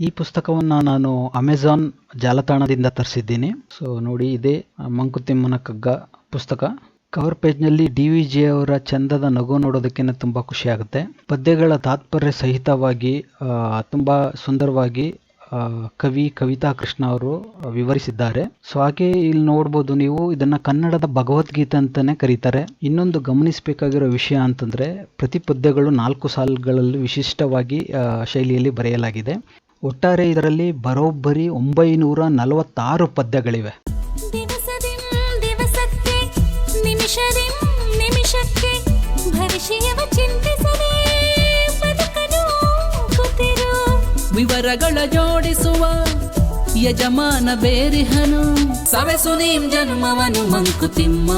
ಈ ಪುಸ್ತಕವನ್ನು ನಾನು ಅಮೆಜಾನ್ ಜಾಲತಾಣದಿಂದ ತರಿಸಿದ್ದೀನಿ. ಸೊ ನೋಡಿ, ಇದೇ ಮಂಕುತಿಮ್ಮನ ಕಗ್ಗ ಪುಸ್ತಕ. ಕವರ್ ಪೇಜ್ನಲ್ಲಿ ಡಿ ವಿ ಜಿ ಅವರ ಚಂದದ ನಗು ನೋಡೋದಕ್ಕೆ ತುಂಬ ಖುಷಿ ಆಗುತ್ತೆ ಪದ್ಯಗಳ ತಾತ್ಪರ್ಯ ಸಹಿತವಾಗಿ ತುಂಬ ಸುಂದರವಾಗಿ ಕವಿ ಕವಿತಾ ಕೃಷ್ಣ ಅವರು ವಿವರಿಸಿದ್ದಾರೆ. ಸೊ ಹಾಗೆ ಇಲ್ಲಿ ನೋಡ್ಬೋದು ನೀವು, ಇದನ್ನ ಕನ್ನಡದ ಭಗವದ್ಗೀತೆ ಅಂತಾನೆ ಕರೀತಾರೆ. ಇನ್ನೊಂದು ಗಮನಿಸಬೇಕಾಗಿರೋ ವಿಷಯ ಅಂತಂದ್ರೆ ಪ್ರತಿ ಪದ್ಯಗಳು ನಾಲ್ಕು ಸಾಲುಗಳಲ್ಲಿ ವಿಶಿಷ್ಟವಾಗಿ ಶೈಲಿಯಲ್ಲಿ ಬರೆಯಲಾಗಿದೆ. ಒಟ್ಟಾರೆ ಇದರಲ್ಲಿ ಬರೋಬ್ಬರಿ ಒಂಬೈನೂರ ನಲವತ್ತಾರು ಪದ್ಯಗಳಿವೆ. ದಿವಸದಿಂ ವಿವರಗಳ ಜೋಡಿಸುವ ಯಜಮಾನ ಬೇರಿಹನು. ಸವೆಸು ನೀಂ ಜನ್ಮವನು ಮಂಕುತಿಮ್ಮ.